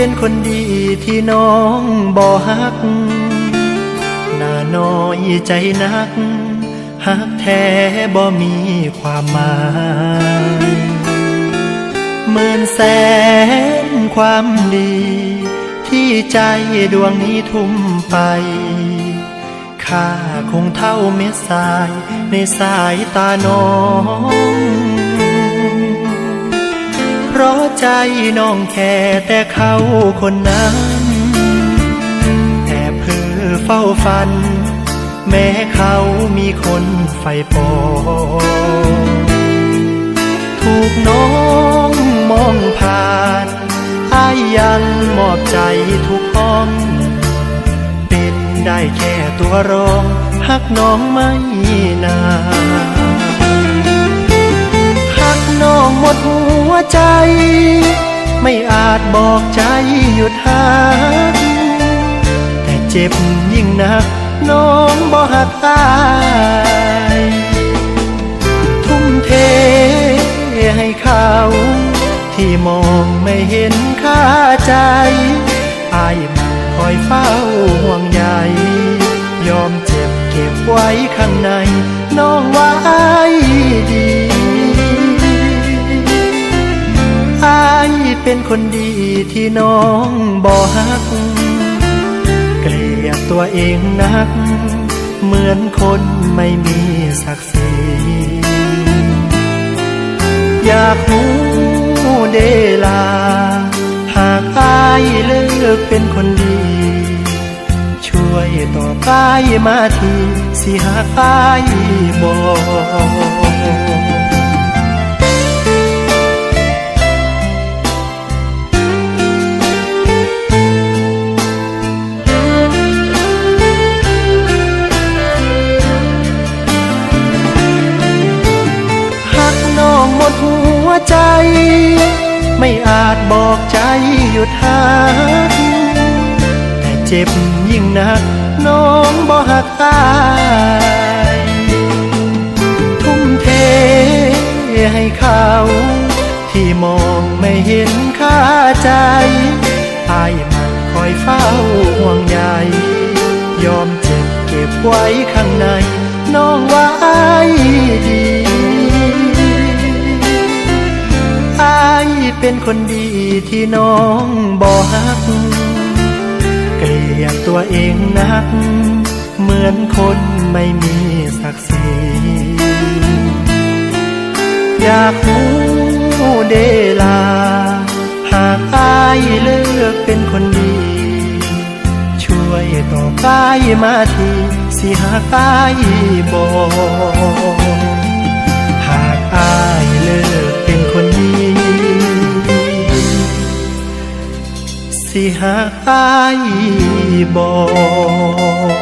เป็นคนดีที่น้องบ่ฮักหน้าน้อยใจนักฮักแท้บ่มีความหมายหมื่นแสนความดี ที่ใจดวงนี้ทุ่มไปค่าคงเท่าเม็ดทรายในสายตาน้อง ใจน้องแค่แต่เขาคนนั้นแอบเพ้อเฝ้าฝัน แม้เขามีคนไฟปองถูกน้องมองผ่านอายยังมอบใจทุกห้อง เป็นได้แค่ตัวรองหักน้องไม่นาน ใจ ไม่อาจบอกใจหยุดหักแต่เจ็บยิ่งนัก น้องบ่หักตายทุ่มเทให้เขา ที่มองไม่เห็นค่าใจอายมันคอยเฝ้าห่วงใยยอมเจ็บเก็บไว้ข้างใน น้องว้ดี เป็นคนดีที่น้องบ่ฮัก เกลียดตัวเองนัก เหมือนคนไม่มีศักดิ์ศรีอยากรู้เดลา หากอายเลิกเป็นคนดี ช่วยต่อป้ายมาทีสิหากอายบอก ไม่อาจบอกใจหยุดหักแต่เจ็บยิ่งนัก น้องบ่หักตายทุ่มเทให้เขา ที่มองไม่เห็นค่าใจอายมันคอยเฝ้าห่วงใยยอมเจ็บเก็บไว้ข้างใน น้องไว้ดี เป็นคนดีที่น้องบ่ฮัก เกลียดตัวเองนัก เหมือนคนไม่มีศักดิ์ศรีอยากรู้เดลา หากอายเลือกเป็นคนดี ช่วยต่อป้ายมาทีสิหากอายบอกหากอาย สิหากอายบอก